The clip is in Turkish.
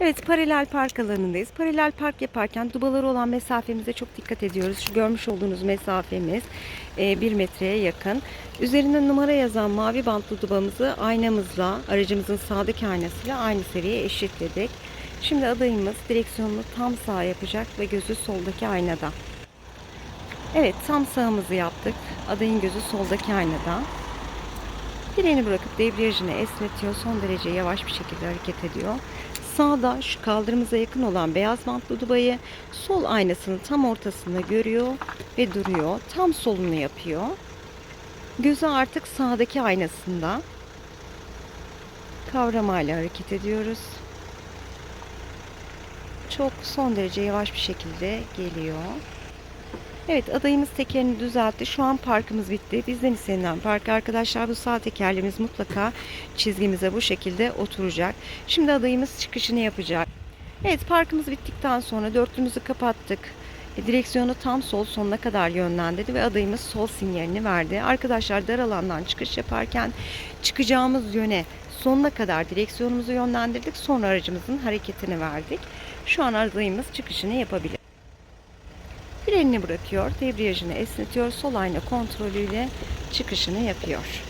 Evet, paralel park alanındayız. Paralel park yaparken dubaları olan mesafemize çok dikkat ediyoruz. Şu görmüş olduğunuz mesafemiz 1 metreye yakın. Üzerinde numara yazan mavi bantlı dubamızı aynamızla, aracımızın sağdaki aynasıyla aynı seviyeye eşitledik. Şimdi adayımız direksiyonunu tam sağ yapacak ve gözü soldaki aynada. Evet, tam sağımızı yaptık. Adayın gözü soldaki aynada. Freni bırakıp debriyajını esnetiyor. Son derece yavaş bir şekilde hareket ediyor. Sağda şu kaldırımıza yakın olan beyaz bantlı dubayı sol aynasının tam ortasında görüyor ve duruyor. Tam solunu yapıyor. Gözü artık sağdaki aynasında. Kavramayla hareket ediyoruz. Çok son derece yavaş bir şekilde geliyor. Evet adayımız tekerini düzeltti. Şu an parkımız bitti. Bizden istenilen park arkadaşlar bu sağ tekerlerimiz mutlaka çizgimize bu şekilde oturacak. Şimdi adayımız çıkışını yapacak. Evet parkımız bittikten sonra dörtlümüzü kapattık. E, direksiyonu tam sol sonuna kadar yönlendirdi ve adayımız sol sinyalini verdi. Arkadaşlar dar alandan çıkış yaparken çıkacağımız yöne sonuna kadar direksiyonumuzu yönlendirdik. Sonra aracımızın hareketini verdik. Şu an adayımız çıkışını yapabilir. Frenini bırakıyor, debriyajını esnetiyor, sol ayna kontrolüyle çıkışını yapıyor.